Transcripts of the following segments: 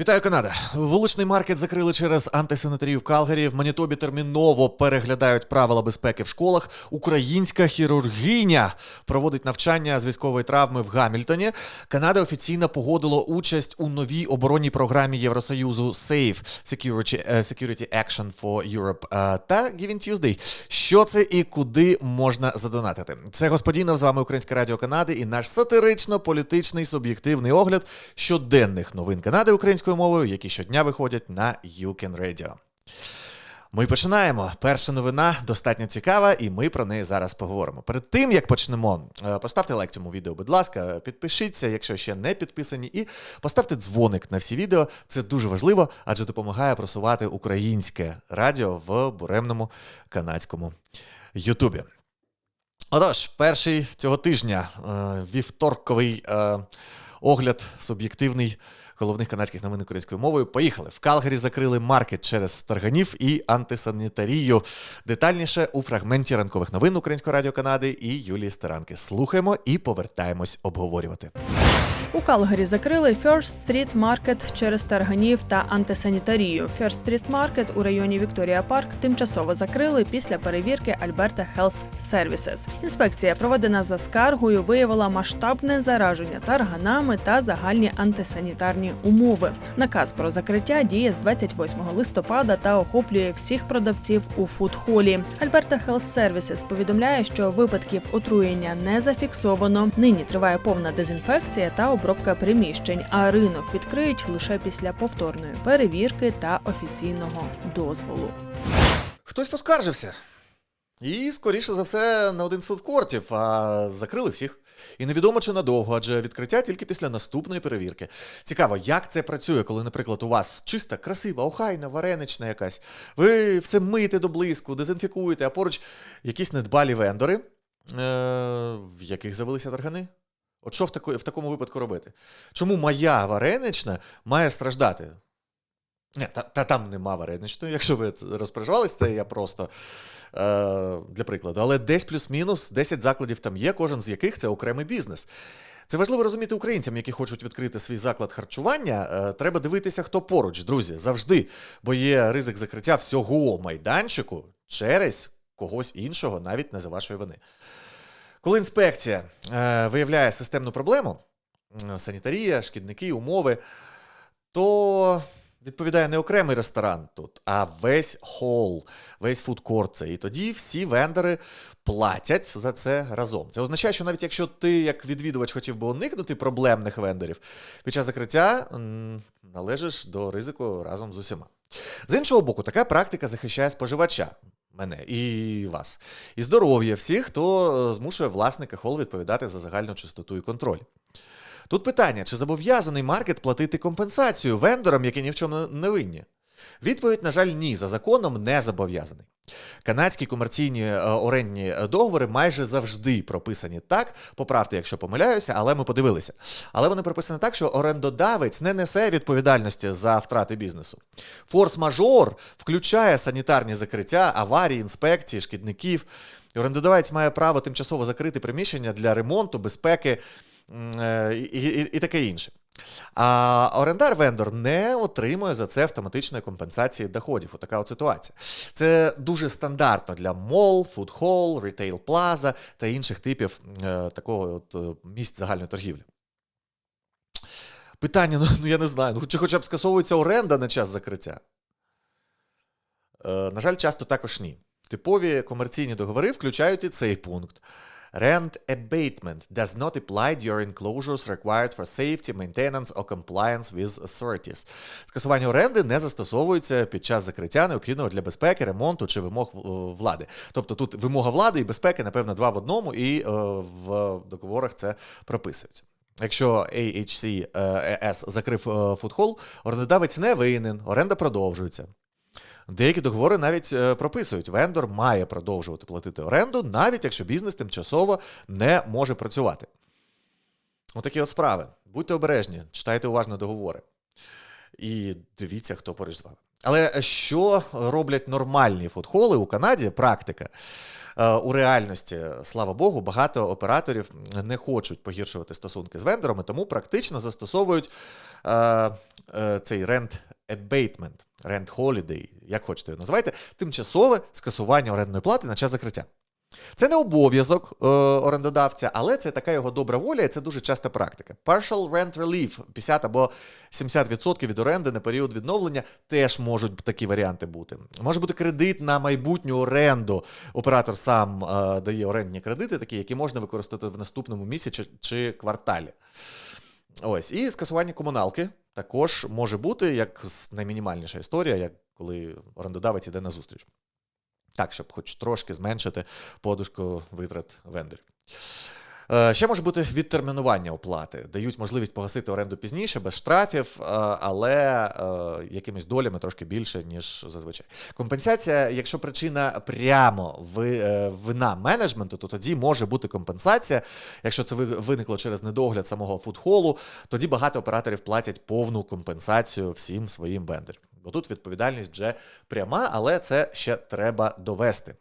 Вітаю, Канада. Вуличний маркет закрили через антисанітарію в Калгарі. В Манітобі терміново переглядають правила безпеки в школах. Українська хірургиня проводить навчання з військової травми в Гамільтоні. Канада офіційно погодила участь у новій оборонній програмі Євросоюзу SAFE Security, е, Security Action for Europe е, та Giving Tuesday. Що це і куди можна задонатити? Це господінов, з вами Українське Радіо Канади і наш сатирично-політичний суб'єктивний огляд щоденних новин Канади українською мовою, які щодня виходять на UCAN Radio. Ми починаємо. Перша новина достатньо цікава, і ми про неї зараз поговоримо. Перед тим як почнемо, е, поставте лайк цьому відео, будь ласка, підпишіться, якщо ще не підписані, і поставте дзвоник на всі відео. Це дуже важливо, адже допомагає просувати українське радіо в буремному канадському Ютубі. Отож, перший цього тижня е, вівторковий е, огляд суб'єктивний головних канадських новин українською мовою. Поїхали. В Калгарі закрили маркет через старганів і антисанітарію. Детальніше у фрагменті ранкових новин Українського радіо Канади і Юлії Старанки. Слухаємо і повертаємось обговорювати. У Калгарі закрили First Street Market через тарганів та антисанітарію. First Street Market у районі Вікторія Парк тимчасово закрили після перевірки Alberta Health Services. Інспекція, проведена за скаргою, виявила масштабне зараження тарганами та загальні антисанітарні умови. Наказ про закриття діє з 28 листопада та охоплює всіх продавців у фудхолі. Alberta Health Services повідомляє, що випадків отруєння не зафіксовано. Нині триває повна дезінфекція та обробка приміщень, а ринок відкриють лише після повторної перевірки та офіційного дозволу. Хтось поскаржився. І, скоріше за все, на один з фудкортів, а закрили всіх. І невідомо чи надовго, адже відкриття тільки після наступної перевірки. Цікаво, як це працює, коли, наприклад, у вас чиста, красива, охайна, варенична якась. Ви все миєте до блиску, дезінфікуєте, а поруч якісь недбалі вендори, е- в яких завелися таргани. От що в, тако, в такому випадку робити? Чому моя варенична має страждати? Ні, та, та там нема вареничної, якщо ви розпереживались, це я просто е, для прикладу. Але десь плюс-мінус 10 закладів там є, кожен з яких це окремий бізнес. Це важливо розуміти українцям, які хочуть відкрити свій заклад харчування. Е, треба дивитися, хто поруч, друзі, завжди. Бо є ризик закриття всього майданчику через когось іншого, навіть не за вашої вини. Коли інспекція е, виявляє системну проблему, санітарія, шкідники, умови, то відповідає не окремий ресторан тут, а весь хол, весь фудкорт це. І тоді всі вендори платять за це разом. Це означає, що навіть якщо ти, як відвідувач, хотів би уникнути проблемних вендорів, під час закриття належиш до ризику разом з усіма. З іншого боку, така практика захищає споживача. Мене і вас, і здоров'я всіх, хто е, змушує власника хол відповідати за загальну чистоту і контроль. Тут питання: чи зобов'язаний маркет платити компенсацію вендорам, які ні в чому не винні? Відповідь, на жаль, ні, за законом не зобов'язаний. Канадські комерційні е, орендні договори майже завжди прописані так, поправте, якщо помиляюся, але ми подивилися. Але вони прописані так, що орендодавець не несе відповідальності за втрати бізнесу. Форс-мажор включає санітарні закриття, аварії, інспекції, шкідників. Орендодавець має право тимчасово закрити приміщення для ремонту, безпеки е, і, і, і таке інше. А орендар-вендор не отримує за це автоматичної компенсації доходів. Отака от ситуація. Це дуже стандартно для мол, фудхол, рітейл плаза та інших типів е, такого от, е, місць загальної торгівлі. Питання, ну, ну я не знаю, ну чи хоча б скасовується оренда на час закриття? Е, на жаль, часто також ні. Типові комерційні договори включають і цей пункт. Rent abatement does not apply during closures required for safety, maintenance or compliance with authorities. Скасування оренди не застосовується під час закриття необхідного для безпеки, ремонту чи вимог е, влади. Тобто тут вимога влади і безпеки, напевно, два в одному, і е, в договорах це прописується. Якщо AHC ES закрив е, фудхол, орендодавець не винен, оренда продовжується. Деякі договори навіть е, прописують, вендор має продовжувати платити оренду, навіть якщо бізнес тимчасово не може працювати. Отакі от справи. Будьте обережні, читайте уважно договори. І дивіться, хто поруч з вами. Але що роблять нормальні фудхоли у Канаді? Практика. Е, У реальності, слава Богу, багато операторів не хочуть погіршувати стосунки з вендорами, тому практично застосовують е, е, цей rent abatement, rent holiday, як хочете його називайте, тимчасове скасування орендної плати на час закриття. Це не обов'язок е, орендодавця, але це така його добра воля, і це дуже часта практика. Partial rent relief 50 або 70% від оренди на період відновлення теж можуть такі варіанти бути. Може бути кредит на майбутню оренду. Оператор сам е, дає орендні кредити, такі, які можна використати в наступному місяці чи, чи кварталі. Ось, і скасування комуналки також може бути як наймінімальніша історія, як коли орендодавець іде на зустріч. Так, щоб хоч трошки зменшити подушку витрат вендорів. Е, Ще може бути відтермінування оплати. Дають можливість погасити оренду пізніше, без штрафів, е, але е, якимись долями трошки більше, ніж зазвичай. Компенсація, якщо причина прямо ви- вина менеджменту, то тоді може бути компенсація. Якщо це ви- виникло через недогляд самого фудхолу, тоді багато операторів платять повну компенсацію всім своїм вендорам. Бо тут відповідальність вже пряма, але це ще треба довести.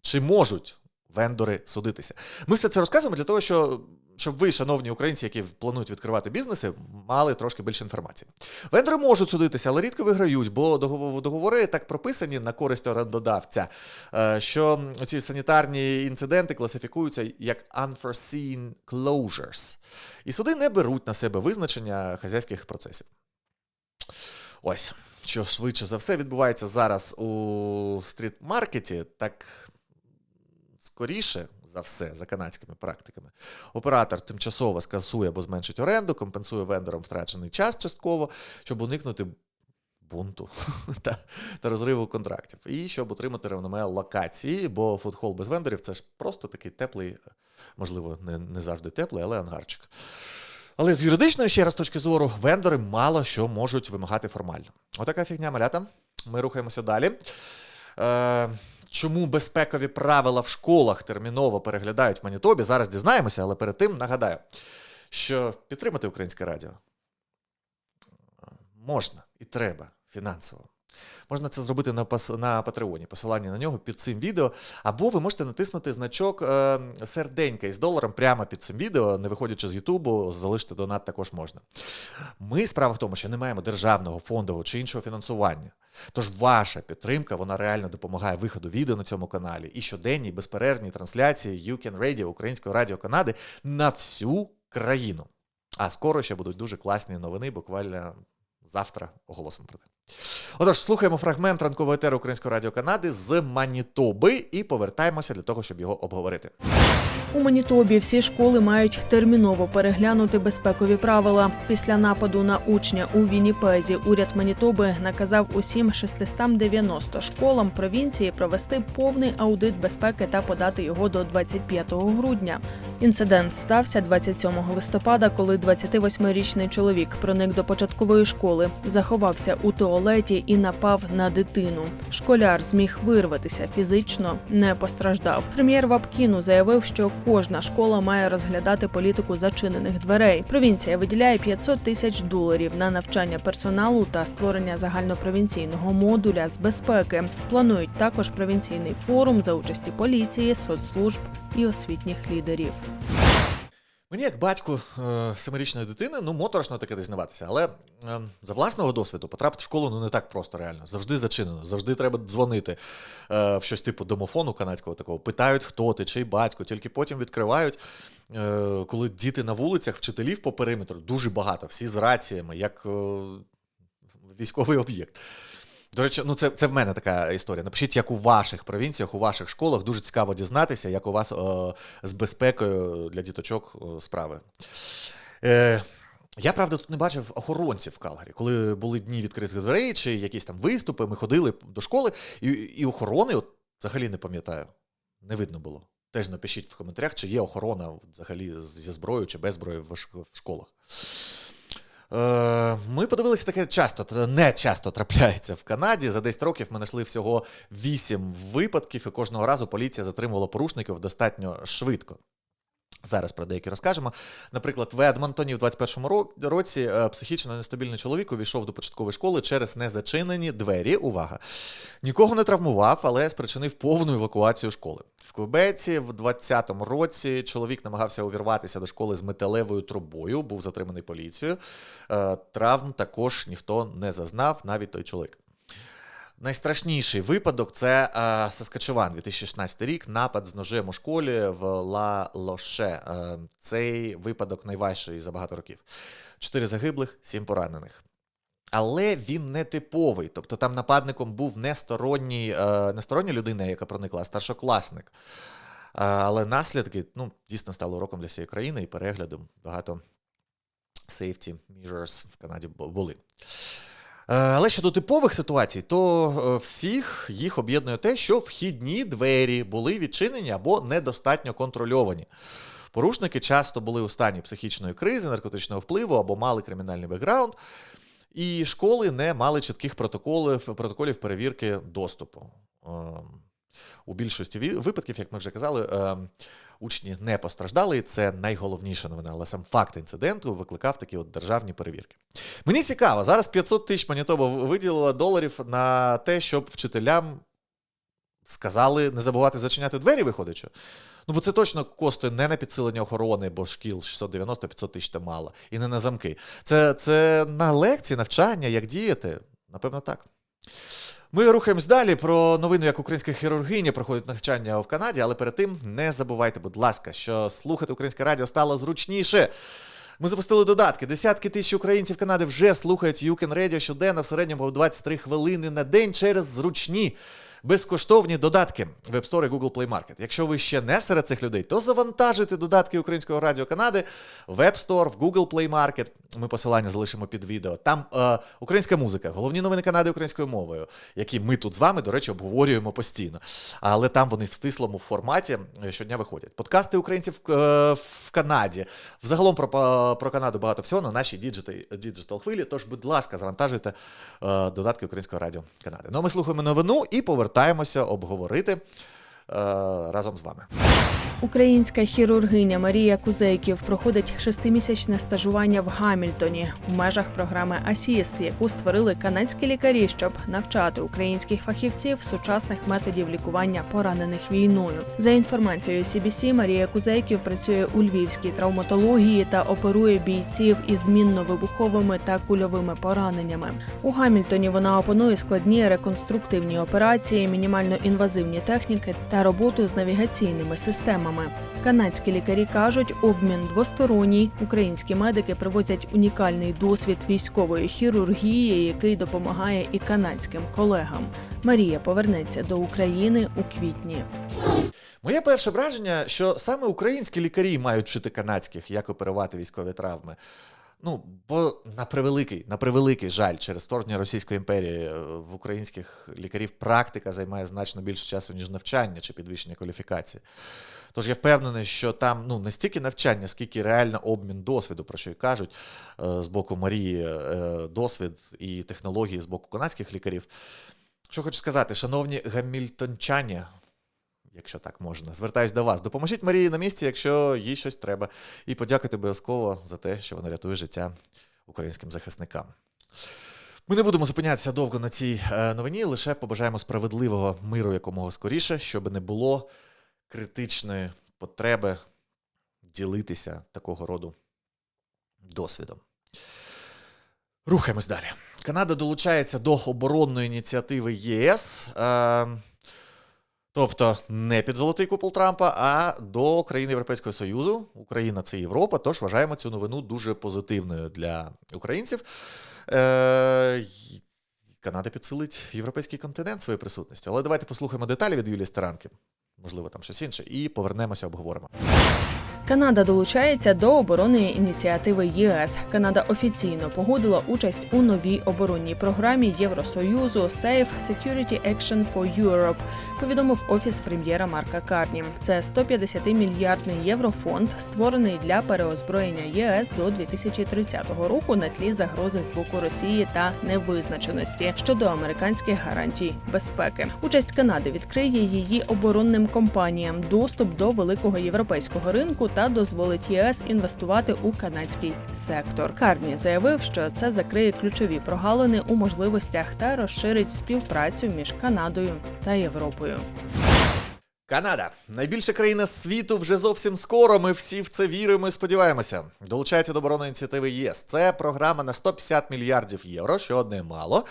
Чи можуть вендори судитися? Ми все це розказуємо для того, що, щоб ви, шановні українці, які планують відкривати бізнеси, мали трошки більше інформації. Вендори можуть судитися, але рідко виграють, бо догово- договори так прописані на користь орендодавця, е, що ці санітарні інциденти класифікуються як unforeseen closures. І суди не беруть на себе визначення хазяйських процесів. Ось, що швидше за все відбувається зараз у стріт-маркеті, так скоріше за все, за канадськими практиками. Оператор тимчасово скасує або зменшить оренду, компенсує вендорам втрачений час частково, щоб уникнути бунту та, та розриву контрактів. І щоб отримати рівномер локації, бо фудхол без вендорів це ж просто такий теплий, можливо, не, не завжди теплий, але ангарчик. Але з юридичної ще раз точки зору, вендори мало що можуть вимагати формально. Отака фігня малята. Ми рухаємося далі. Е, чому безпекові правила в школах терміново переглядають в Манітобі? Зараз дізнаємося, але перед тим нагадаю, що підтримати українське радіо можна і треба фінансово. Можна це зробити на, на Патреоні, посилання на нього під цим відео. Або ви можете натиснути значок е, серденька із доларом прямо під цим відео, не виходячи з Ютубу, залишити донат також можна. Ми справа в тому, що не маємо державного фондового чи іншого фінансування. Тож ваша підтримка вона реально допомагає виходу відео на цьому каналі і щоденній безперервній трансляції You Can Radio Українського радіо Канади на всю країну. А скоро ще будуть дуже класні новини, буквально завтра оголосимо про це. Отож, слухаємо фрагмент ранкового етеру Українського радіо Канади з Манітоби і повертаємося для того, щоб його обговорити. У Манітобі всі школи мають терміново переглянути безпекові правила. Після нападу на учня у Вінніпезі уряд Манітоби наказав усім 690 школам провінції провести повний аудит безпеки та подати його до 25 грудня. Інцидент стався 27 листопада, коли 28-річний чоловік проник до початкової школи, заховався у туалеті і напав на дитину. Школяр зміг вирватися фізично, не постраждав. Прем'єр Вапкіну заявив, що кожна школа має розглядати політику зачинених дверей. Провінція виділяє 500 тисяч доларів на навчання персоналу та створення загальнопровінційного модуля з безпеки. Планують також провінційний форум за участі поліції, соцслужб і освітніх лідерів. Мені, як батьку е, семирічної дитини, ну моторошно таке дізнаватися, але е, за власного досвіду потрапити в школу ну не так просто реально. Завжди зачинено, завжди треба дзвонити е, в щось типу домофону канадського такого. Питають, хто ти, чий батько, тільки потім відкривають. Е, коли діти на вулицях, вчителів по периметру дуже багато, всі з раціями, як військовий об'єкт. До речі, ну це, це в мене така історія. Напишіть, як у ваших провінціях, у ваших школах. Дуже цікаво дізнатися, як у вас е, з безпекою для діточок е, справи. Е, я, правда, тут не бачив охоронців в Калгарі. Коли були дні відкритих дверей чи якісь там виступи, ми ходили до школи, і, і охорони от, взагалі не пам'ятаю. Не видно було. Теж напишіть в коментарях, чи є охорона взагалі зі зброєю чи без зброї в школах. Е, Ми подивилися таке часто, не часто трапляється в Канаді. За 10 років ми знайшли всього 8 випадків, і кожного разу поліція затримувала порушників достатньо швидко. Зараз про деякі розкажемо. Наприклад, в Едмонтоні в 21-му році е, психічно нестабільний чоловік увійшов до початкової школи через незачинені двері. Увага! Нікого не травмував, але спричинив повну евакуацію школи. В Квебеці в 20-му році чоловік намагався увірватися до школи з металевою трубою, був затриманий поліцією. Е, Травм також ніхто не зазнав, навіть той чоловік. Найстрашніший випадок це е, Саскачеван, 2016 рік, напад з ножем у школі в Ла Лоше. Е, цей випадок найважчий за багато років. Чотири загиблих, сім поранених. Але він не типовий. Тобто там нападником був не сторонній, е, не стороння людина, яка проникла, а старшокласник. Е, але наслідки ну, дійсно стали уроком для всієї країни і переглядом багато safety measures в Канаді були. Е, Але щодо типових ситуацій, то всіх їх об'єднує те, що вхідні двері були відчинені або недостатньо контрольовані. Порушники часто були у стані психічної кризи, наркотичного впливу або мали кримінальний бекграунд, і школи не мали чітких протоколів, протоколів перевірки доступу. Ем, У більшості випадків, як ми вже казали, ем, учні не постраждали, і це найголовніша новина, але сам факт інциденту викликав такі от державні перевірки. Мені цікаво, зараз 500 тисяч Манітоба виділила доларів на те, щоб вчителям сказали не забувати зачиняти двері, виходить. Ну, бо це точно коштує не на підсилення охорони, бо шкіл 690-500 тисяч це мало, і не на замки. Це, це на лекції, навчання, як діяти. Напевно, так. Ми рухаємось далі про новину, як українська хірургиня проходить навчання в Канаді, але перед тим не забувайте, будь ласка, що слухати українське радіо стало зручніше. Ми запустили додатки. Десятки тисяч українців Канади вже слухають You Can Radio щоденно в середньому 23 хвилини на день через зручні. Безкоштовні додатки в App Store і Google Play Market. Якщо ви ще не серед цих людей, то завантажуйте додатки Українського радіо Канади в App Store, в Google Play Market. Ми посилання залишимо під відео. Там е, українська музика, головні новини Канади українською мовою, які ми тут з вами, до речі, обговорюємо постійно. Але там вони в стислому форматі е, щодня виходять. Подкасти українців е, в Канаді. Взагалом про, про Канаду багато всього на нашій діджитал, хвилі. Тож, будь ласка, завантажуйте е, додатки Українського радіо Канади. Ну а ми слухаємо новину і повертаємося обговорити е, разом з вами. Українська хірургиня Марія Кузейків проходить шестимісячне стажування в Гамільтоні в межах програми Асіст, яку створили канадські лікарі, щоб навчати українських фахівців сучасних методів лікування поранених війною. За інформацією CBC, Марія Кузейків працює у львівській травматології та оперує бійців із мінно-вибуховими та кульовими пораненнями. У Гамільтоні вона опанує складні реконструктивні операції, мінімально інвазивні техніки та роботу з навігаційними системами. Канадські лікарі кажуть, обмін двосторонній. Українські медики привозять унікальний досвід військової хірургії, який допомагає і канадським колегам. Марія повернеться до України у квітні. Моє перше враження, що саме українські лікарі мають вчити канадських, як оперувати військові травми. Ну, бо на превеликий, на превеликий жаль, через вторгнення Російської імперії е, в українських лікарів практика займає значно більше часу, ніж навчання чи підвищення кваліфікації. Тож я впевнений, що там ну, не стільки навчання, скільки реально обмін досвіду, про що й кажуть е, з боку Марії, е, досвід і технології з боку канадських лікарів. Що хочу сказати, шановні гамільтончані, якщо так можна, звертаюсь до вас. Допоможіть Марії на місці, якщо їй щось треба. І подякуйте обов'язково за те, що вона рятує життя українським захисникам. Ми не будемо зупинятися довго на цій е, новині, лише побажаємо справедливого миру якомога скоріше, щоб не було критичної потреби ділитися такого роду досвідом. Рухаємось далі. Канада долучається до оборонної ініціативи ЄС. Тобто не під золотий купол Трампа, а до країн Європейського Союзу. Україна це Європа, тож вважаємо цю новину дуже позитивною для українців. Е, Канада підсилить європейський континент своєю присутністю. Але давайте послухаємо деталі від Юлії Старанки. Можливо, там щось інше, і повернемося, обговоримо. Канада долучається до оборонної ініціативи ЄС. Канада офіційно погодила участь у новій оборонній програмі Євросоюзу Safe Security Action for Europe, повідомив офіс прем'єра Марка Карні. Це 150-мільярдний єврофонд, створений для переозброєння ЄС до 2030 року на тлі загрози з боку Росії та невизначеності щодо американських гарантій безпеки. Участь Канади відкриє її оборонним компаніям доступ до великого європейського ринку та дозволить ЄС інвестувати у канадський сектор. Карні заявив, що це закриє ключові прогалини у можливостях та розширить співпрацю між Канадою та Європою. Канада найбільша країна світу вже зовсім скоро. Ми всі в це віримо і сподіваємося. Долучається до оборонної ініціативи ЄС. Це програма на 150 мільярдів євро, що одне мало.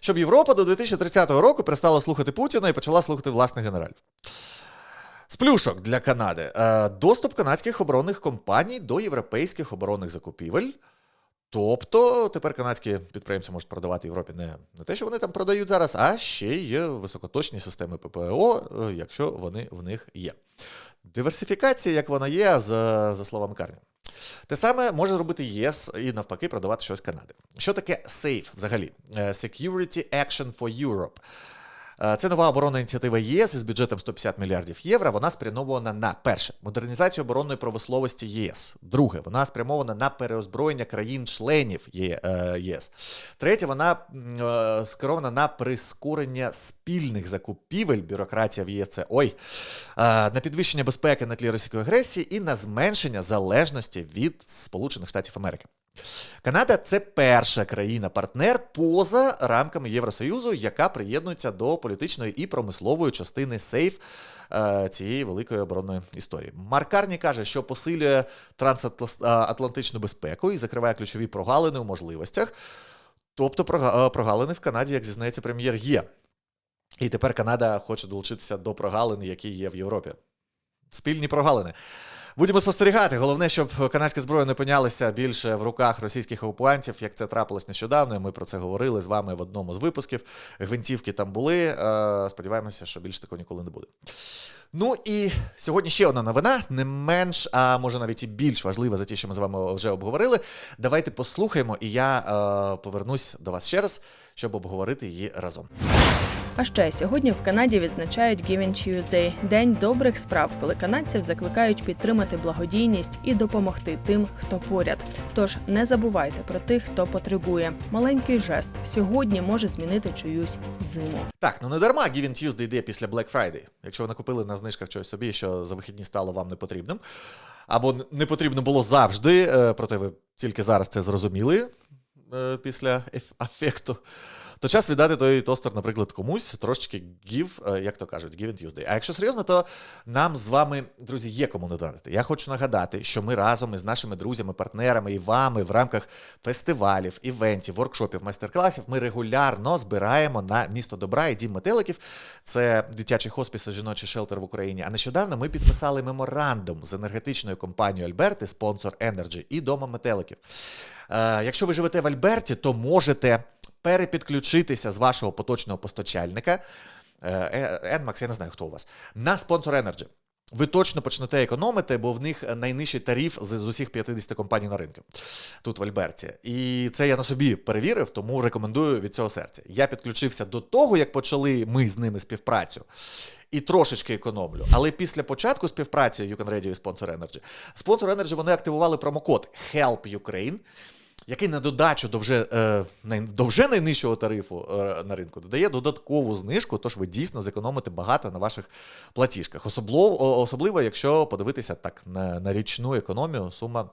Щоб Європа до 2030 року перестала слухати Путіна і почала слухати власних генералів. З плюшок для Канади Е, доступ канадських оборонних компаній до європейських оборонних закупівель. Тобто тепер канадські підприємці можуть продавати Європі не, не те, що вони там продають зараз, а ще й високоточні системи ППО, е, якщо вони в них є. Диверсифікація, як вона є, за, за словами Карні. Те саме може зробити ЄС і навпаки продавати щось Канади. Що таке SAFE взагалі? Е, Security Action for Europe. Е, Це нова оборонна ініціатива ЄС із бюджетом 150 мільярдів євро. Вона спрямована на перше модернізацію оборонної промисловості ЄС. Друге, вона спрямована на переозброєння країн-членів е, ЄС. Третє, вона е, скерована на прискорення спільних закупівель. Бюрократія в ЄС це ой, на підвищення безпеки на тлі російської агресії і на зменшення залежності від Сполучених Штатів Америки. Канада це перша країна-партнер поза рамками Євросоюзу, яка приєднується до політичної і промислової частини СЕЙФ е, цієї великої оборонної історії. Марк Карні каже, що посилює трансатлантичну безпеку і закриває ключові прогалини у можливостях. Тобто е, прогалини в Канаді, як зізнається прем'єр, є. І тепер Канада хоче долучитися до прогалин, які є в Європі. Спільні прогалини. Будемо спостерігати. Головне, щоб канадська зброя не опинялася більше в руках російських окупантів, як це трапилось нещодавно. Ми про це говорили з вами в одному з випусків. Гвинтівки там були. Е, Сподіваємося, що більше такого ніколи не буде. Ну і сьогодні ще одна новина, не менш, а може навіть і більш важлива за ті, що ми з вами вже обговорили. Давайте послухаємо, і я е, повернусь до вас ще раз, щоб обговорити її разом. А ще сьогодні в Канаді відзначають Giving Tuesday – день добрих справ, коли канадців закликають підтримати благодійність і допомогти тим, хто поряд. Тож не забувайте про тих, хто потребує. Маленький жест сьогодні може змінити чиюсь зиму. Так, ну не дарма Giving Tuesday йде після Black Friday. Якщо ви накупили на знижках щось собі, що за вихідні стало вам не потрібним, або не потрібно було завжди, е, проте ви тільки зараз це зрозуміли е, після еф- афекту. То час віддати той тостер, наприклад, комусь трошечки give, е, як то кажуть, give and Tuesday. А якщо серйозно, то нам з вами, друзі, є кому додати. Я хочу нагадати, що ми разом із нашими друзями, партнерами і вами в рамках фестивалів, івентів, воркшопів, майстер-класів ми регулярно збираємо на місто добра і дім метеликів. Це дитячий хоспіс і жіночий шелтер в Україні. А нещодавно ми підписали меморандум з енергетичною компанією Альберти, спонсор Energy і Дома метеликів. Е, якщо ви живете в Альберті, то можете перепідключитися з вашого поточного постачальника. Е, Enmax, я не знаю, хто у вас, на спонсор Energy. Ви точно почнете економити, бо в них найнижчий тариф з, з усіх 50 компаній на ринку тут в Альберті. І це я на собі перевірив, тому рекомендую від цього серця. Я підключився до того, як почали ми з ними співпрацю. І трошечки економлю. Але після початку співпраці Can Radio і Sponsor Energy, Sponsor Energy вони активували промокод Help Ukraine, який на додачу до вже, е, до вже найнижчого тарифу е, на ринку додає додаткову знижку, тож ви дійсно зекономите багато на ваших платіжках. Особливо, особливо якщо подивитися так на, на річну економію, сума.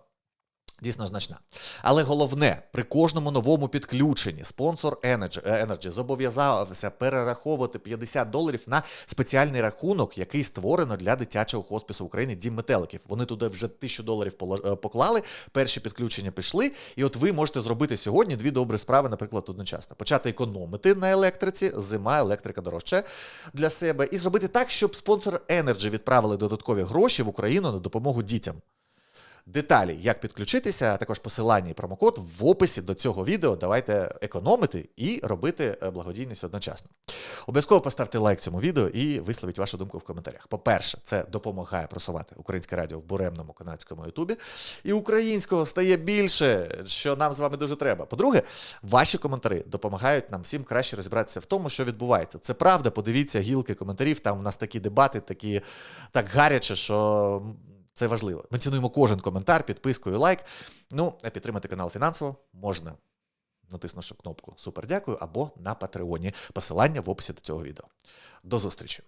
Дійсно значна. Але головне, при кожному новому підключенні спонсор Energy, е, Energy зобов'язався перераховувати 50 доларів на спеціальний рахунок, який створено для дитячого хоспісу України Дім метеликів. Вони туди вже 1000 доларів е, поклали, перші підключення пішли. І от ви можете зробити сьогодні дві добрі справи, наприклад, одночасно. Почати економити на електриці, зима, електрика дорожче для себе, і зробити так, щоб спонсор Energy відправили додаткові гроші в Україну на допомогу дітям. Деталі, як підключитися, а також посилання і промокод в описі до цього відео. Давайте економити і робити е, благодійність одночасно. Обов'язково поставте лайк цьому відео і висловіть вашу думку в коментарях. По-перше, це допомагає просувати українське радіо в буремному канадському Ютубі. І українського стає більше, що нам з вами дуже треба. По-друге, ваші коментарі допомагають нам всім краще розібратися в тому, що відбувається. Це правда. Подивіться гілки коментарів. Там в нас такі дебати, такі так гаряче, що. Це важливо. Ми цінуємо кожен коментар, підписку і лайк. Ну, а підтримати канал фінансово можна, натиснувши кнопку Супер дякую або на Патреоні. Посилання в описі до цього відео. До зустрічі!